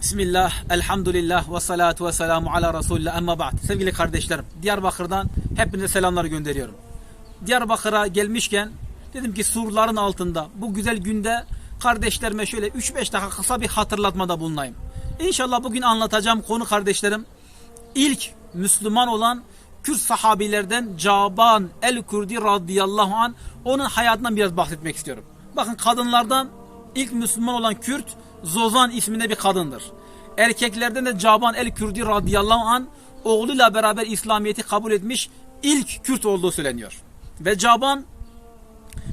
Bismillah, elhamdülillah ve salatu ve selamu ala Resulillah emma ba'd. Sevgili kardeşlerim, Diyarbakır'dan hepinize selamlar gönderiyorum. Diyarbakır'a gelmişken dedim ki surların altında bu güzel günde kardeşlerime şöyle 3-5 dakika kısa bir hatırlatmada bulunayım. İnşallah bugün anlatacağım konu kardeşlerim ilk Müslüman olan Kürt sahabilerden Caban el-Kurdi radıyallahu an onun hayatından biraz bahsetmek istiyorum. Bakın kadınlardan ilk Müslüman olan Kürt Zozan isminde bir kadındır. Erkeklerden de Caban el-Kurdi radıyallahu an oğluyla beraber İslamiyet'i kabul etmiş ilk Kürt olduğu söyleniyor. Ve Caban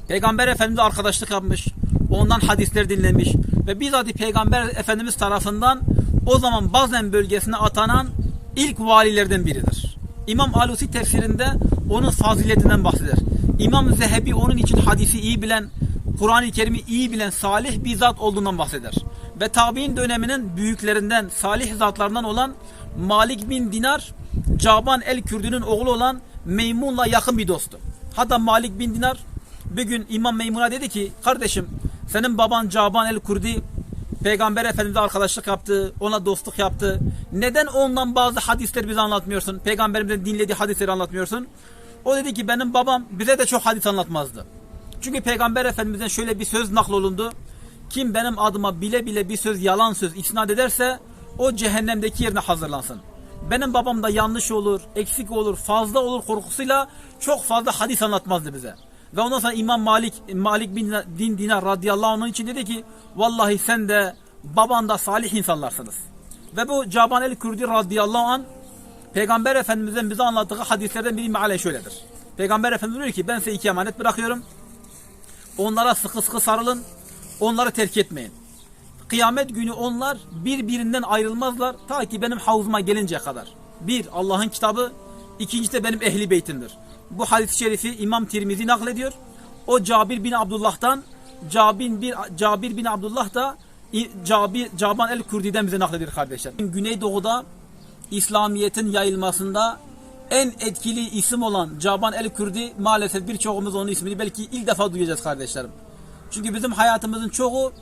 Peygamber Efendimiz'le arkadaşlık yapmış. Ondan hadisler dinlemiş. Ve bizzat Peygamber Efendimiz tarafından o zaman Bazen bölgesine atanan ilk valilerden biridir. İmam Alusi tefsirinde onun faziletinden bahseder. İmam Zehebi onun için hadisi iyi bilen, Kur'an-ı Kerim'i iyi bilen salih bir zat olduğundan bahseder. Ve tabi'in döneminin büyüklerinden, salih zatlarından olan Malik bin Dinar, Caban el-Kürdü'nün oğlu olan Meymun'la yakın bir dostu. Hatta Malik bin Dinar bir gün İmam Meymun'a dedi ki kardeşim senin baban Caban el-Kurdi Peygamber Efendimiz'e arkadaşlık yaptı, ona dostluk yaptı. Neden ondan bazı hadisleri bize anlatmıyorsun? Peygamberimizin dinlediği hadisleri anlatmıyorsun. O dedi ki benim babam bize de çok hadis anlatmazdı. Çünkü Peygamber Efendimiz'den şöyle bir söz naklolundu. Kim benim adıma bile bile bir söz yalan söz isnat ederse o cehennemdeki yerine hazırlansın. Benim babam da yanlış olur, eksik olur, fazla olur korkusuyla çok fazla hadis anlatmazdı bize. Ve ondan sonra İmam Malik Malik bin Din Dinar radıyallahu anh için dedi ki vallahi sen de baban da salih insanlarsınız. Ve bu Caban el Kürdi radıyallahu an Peygamber Efendimiz'in bize anlattığı hadislerden biri meale şöyledir. Peygamber Efendimiz diyor ki ben size iki emanet bırakıyorum. Onlara sıkı sıkı sarılın. Onları terk etmeyin. Kıyamet günü onlar birbirinden ayrılmazlar ta ki benim havuzuma gelinceye kadar. Bir Allah'ın kitabı, ikincisi de benim ehli beytimdir. Bu hadis-i şerifi İmam Tirmizi naklediyor. O Cabir bin Abdullah'tan Cabir bin, Cabir bin Abdullah da Cabir, Caban el-Kurdi'den bize naklediyor kardeşler. Güneydoğu'da İslamiyet'in yayılmasında en etkili isim olan Caban el-Kurdi maalesef birçoğumuz onun ismini belki ilk defa duyacağız kardeşlerim. Çünkü bizim hayatımızın çoğu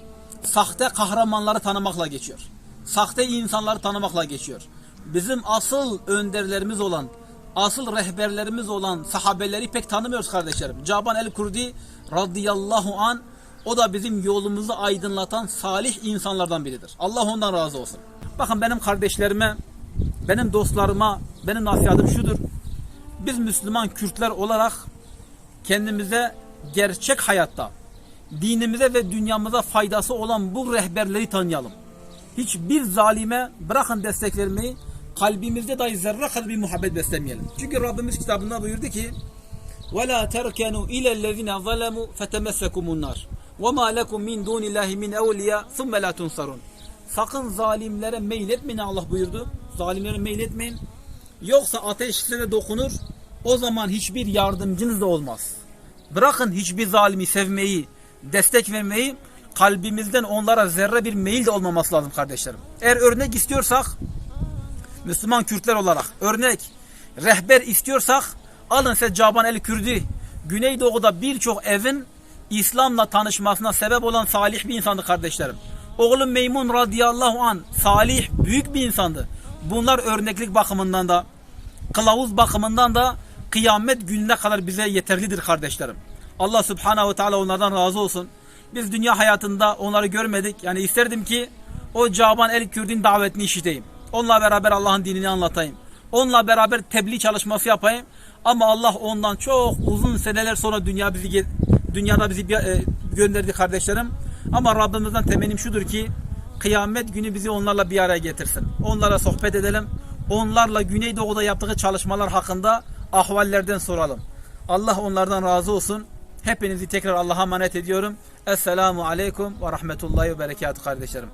sahte kahramanları tanımakla geçiyor. Sahte insanları tanımakla geçiyor. Bizim asıl önderlerimiz olan, asıl rehberlerimiz olan sahabeleri pek tanımıyoruz kardeşlerim. Caban el-Kurdi radıyallahu an o da bizim yolumuzu aydınlatan salih insanlardan biridir. Allah ondan razı olsun. Bakın benim kardeşlerime, benim dostlarıma, benim nasihatim şudur. Biz Müslüman Kürtler olarak kendimize gerçek hayatta dinimize ve dünyamıza faydası olan bu rehberleri tanıyalım. Hiçbir zalime bırakın destek vermeyi, kalbimizde dahi zerre kadar bir muhabbet beslemeyelim. Çünkü Rabbimiz kitabında buyurdu ki وَلَا تَرْكَنُوا إِلَى الَّذِينَ ظَلَمُوا فَتَمَسَّكُمُ النَّارِ وَمَا لَكُمْ مِنْ دُونِ اللّٰهِ مِنْ اَوْلِيَا ثُمَّ لَا تُنْصَرُونَ Sakın zalimlere meyletmeyin Allah buyurdu. Zalimlere meyletmeyin. Yoksa ateş size de dokunur. O zaman hiçbir yardımcınız da olmaz. Bırakın hiçbir zalimi sevmeyi, destek vermeyi kalbimizden onlara zerre bir meyil de olmaması lazım kardeşlerim. Eğer örnek istiyorsak Müslüman Kürtler olarak örnek rehber istiyorsak alın size Caban el Kürdi Güneydoğu'da birçok evin İslam'la tanışmasına sebep olan salih bir insandı kardeşlerim. Oğlum Meymun radıyallahu an salih büyük bir insandı. Bunlar örneklik bakımından da kılavuz bakımından da kıyamet gününe kadar bize yeterlidir kardeşlerim. Allah subhanahu teala onlardan razı olsun. Biz dünya hayatında onları görmedik. Yani isterdim ki o Caban el Kürdün davetini işiteyim. Onunla beraber Allah'ın dinini anlatayım. Onunla beraber tebliğ çalışması yapayım. Ama Allah ondan çok uzun seneler sonra dünya bizi dünyada bizi e, gönderdi kardeşlerim. Ama Rabbimizden temennim şudur ki kıyamet günü bizi onlarla bir araya getirsin. Onlara sohbet edelim. Onlarla Güneydoğu'da yaptığı çalışmalar hakkında ahvallerden soralım. Allah onlardan razı olsun. Hepinizi tekrar Allah'a emanet ediyorum. Esselamu Aleyküm ve Rahmetullahi ve Berekatuhu kardeşlerim.